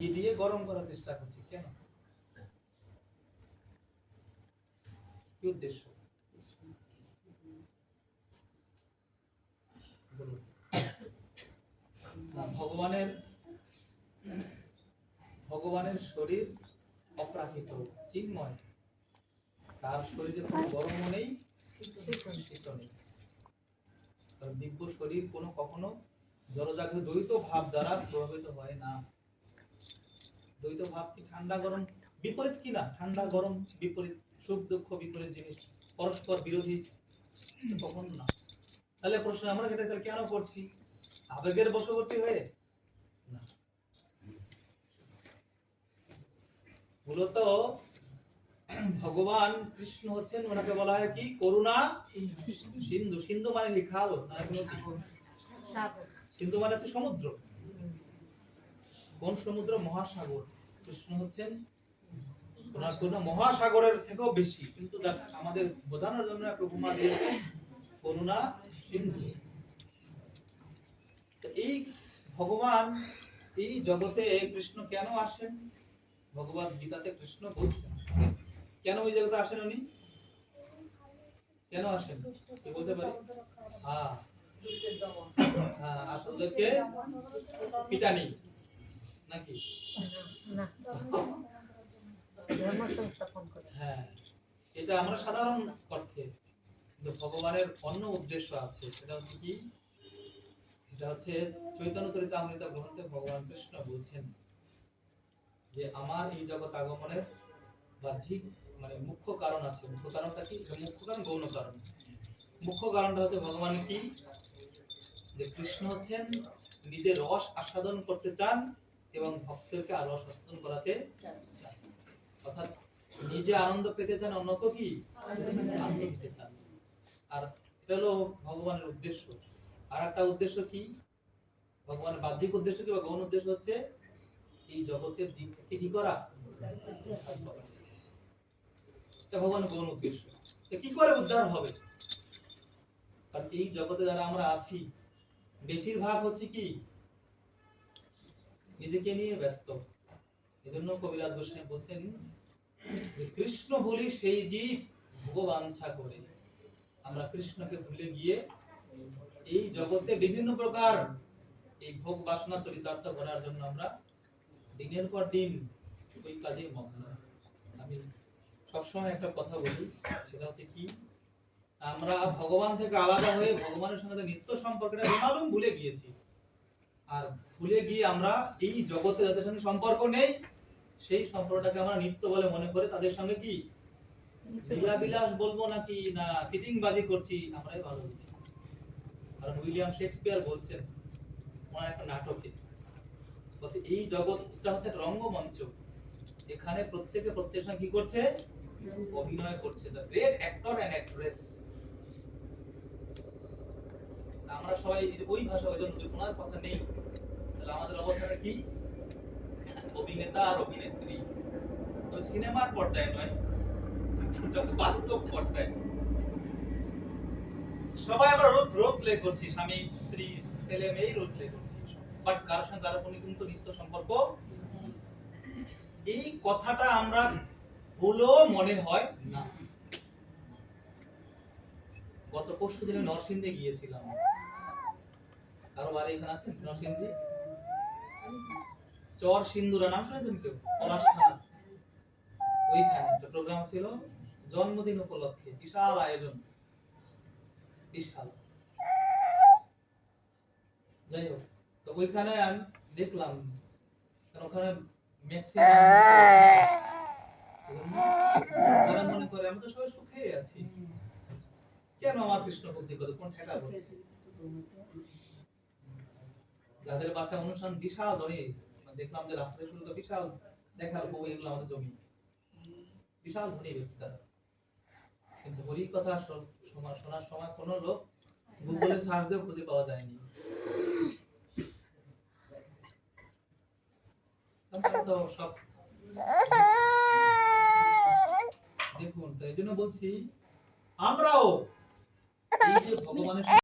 ঘি দিয়ে গরম করার চেষ্টা করছি, কেন? কি উদ্দেশ্য? ভগবানের ভগবানের শরীর অপ্রাকৃত, চিন্ময়। তার শরীরে কোনো গরমও নেই শীত নেই। দিব্য শরীর কোনো কখনো জলজাগ্র দ্বৈত ভাব দ্বারা প্রভাবিত হয় না। দ্বৈত ভাব কি ঠান্ডা গরম? বিপরীত কি না? ঠান্ডা গরম বিপরীত সুখ দুঃখ বিপরীত জিনিস পরস্পর বিরোধী? কখনো না। তাহলে প্রশ্ন আমরা এটা তাহলে কেন করছি? আবেগের বশবর্তী হয়ে? না। মূলত ভগবান কৃষ্ণ হচ্ছেন ওনাকে বলা হয় কি? করুণা সিন্ধু। সিন্ধু মানে কি? খাল সিন্ধু মানে হচ্ছে সমুদ্র। কোন সমুদ্র? মহাসাগর। কৃষ্ণ হচ্ছেন ওনার মহাসাগরের থেকেও বেশি। কিন্তু আমাদের বোঝানোর জন্য একটা উপমা দিয়েছে করুণা সিন্ধু। এই ভগবান, এই জগতে কৃষ্ণ কেন আসেন? ভগবত গীতাতে কৃষ্ণ বলছেন। কেন ওই জগতে আসেন উনি? কেন আসেন? কি বলতে পারি? হ্যাঁ। হ্যাঁ আসলকে পিটানি। নাকি? হ্যাঁ। এটা আমরা সাধারণ অর্থে। কিন্তু ভগবানের অন্য উদ্দেশ্য আছে। সেটা হচ্ছে কি? এটা হচ্ছে চৈতন্য চরিতামৃত গ্রন্থে ভগবান কৃষ্ণ বলছেন যে আমার এই জগৎ আগমনের বাহ্যিক মানে মুখ্য কারণ আছে। মুখ্য কারণটা কি? মুখ্য কারণ গৌণ কারণ। মুখ্য কারণটা হচ্ছে ভগবানের কি? যে কৃষ্ণ হচ্ছেন নিজের রস আস্বাদন করতে চান এবং ভক্তদেরকে আর আস্বাদন করাতে চান অর্থাৎ নিজে আনন্দ পেতে চান অন্যকে কি? আনন্দ দিতে চান। আর এটা হলো ভগবানের উদ্দেশ্য। আর একটা উদ্দেশ্য কি? ভগবানের বাহ্যিক উদ্দেশ্য কি? বা গৌণ উদ্দেশ্য হচ্ছে এই জগতের জীবকে কি করা? এটা ভগবানের গৌণ উদ্দেশ্য। কি করে উদ্ধার হবে? কারণ এই জগতে যারা আমরা আছি বেশিরভাগ হচ্ছে কি? নিজেকে নিয়ে ব্যস্ত। এজন্য কবিরাজ গোস্বামী বলছেন কৃষ্ণ বলি সেই জীব ভগবাঞ্ছা করে। আমরা কৃষ্ণকে ভুলে গিয়ে এই জগতে বিভিন্ন প্রকার এই ভোগ বাসনা চরিতার্থ করার জন্য আমরা দিনের পর দিন ওই কাজে মগ্ন। আমি সবসময় একটা কথা বলি, সেটা হচ্ছে কি, আমরা ভগবান থেকে আলাদা হয়ে ভগবানের সঙ্গে নিত্য সম্পর্কটা ভুলে গিয়েছি। আর ভুলে গিয়ে আমরা এই জগতে যাদের সঙ্গে সম্পর্ক নেই সেই সম্পর্কটাকে আমরা নিত্য বলে মনে করে তাদের সঙ্গে কি লীলা বিলাস বলব নাকি না চিটিং বাজি করছি আমরাই ভালো বুঝি। কারণ উইলিয়াম শেক্সপিয়ার বলছেন ওনার একটা নাটকে বলছে এই জগৎটা হচ্ছে রঙ্গমঞ্চ এখানে প্রত্যেকে প্রত্যেকের সঙ্গে কি করছে? অভিনয়। করছে। The great actor and actress আমরা সবাই ওই ভাষা ওই জন্য ওনার কথা নেই। তাহলে আমাদের অবস্থাটা কি? অভিনেতা আর অভিনেত্রী। তবে সিনেমার পর্দায় নয় বাস্তব পর্দায়। সবাই আমরা রোল রোল প্লে করছি, স্বামী, স্ত্রী, ছেলে মেয়ে রোল প্লে করছি। বাট কারোর সঙ্গে কারোর কোনো কিন্তু নিত্য সম্পর্ক এই কথাটা আমরা বলেও মনে হয় না। গত পরশু দিনে নরসিংদে গিয়েছিলাম। কারও বাড়ি এখানে আছে? নরসিংদী? চর সিন্দুরা, নাম শুনেছেন কেউ? পলাশ ওইখানে একটা প্রোগ্রাম ছিল, জন্মদিন উপলক্ষে, বিশাল আয়োজন। বিশাল। যাই হোক, তো ওইখানে আমি দেখলাম, ওখানে ম্যাক্সিমাম মনে করে আমি তো সবাই সুখে আছি কেন আমার কৃষ্ণ করে? কোন ঠেকা বলছে যাদের বাসায় অনুষ্ঠান বিশাল দেখলাম যে রাস্তায় শুরু তো বিশাল দেখার এগুলো আমাদের জমি। বিশাল ধনী ব্যক্তি তারা। কিন্তু হরি কথা শোনার সময় কোনো লোক গুগলে সার্চ দিয়ে খুঁজে পাওয়া যায়নি। সব দেখুন জন্য বলছি, আমরাও ভগবানের